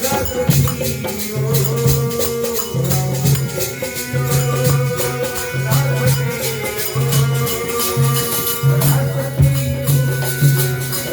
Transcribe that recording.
Gracias.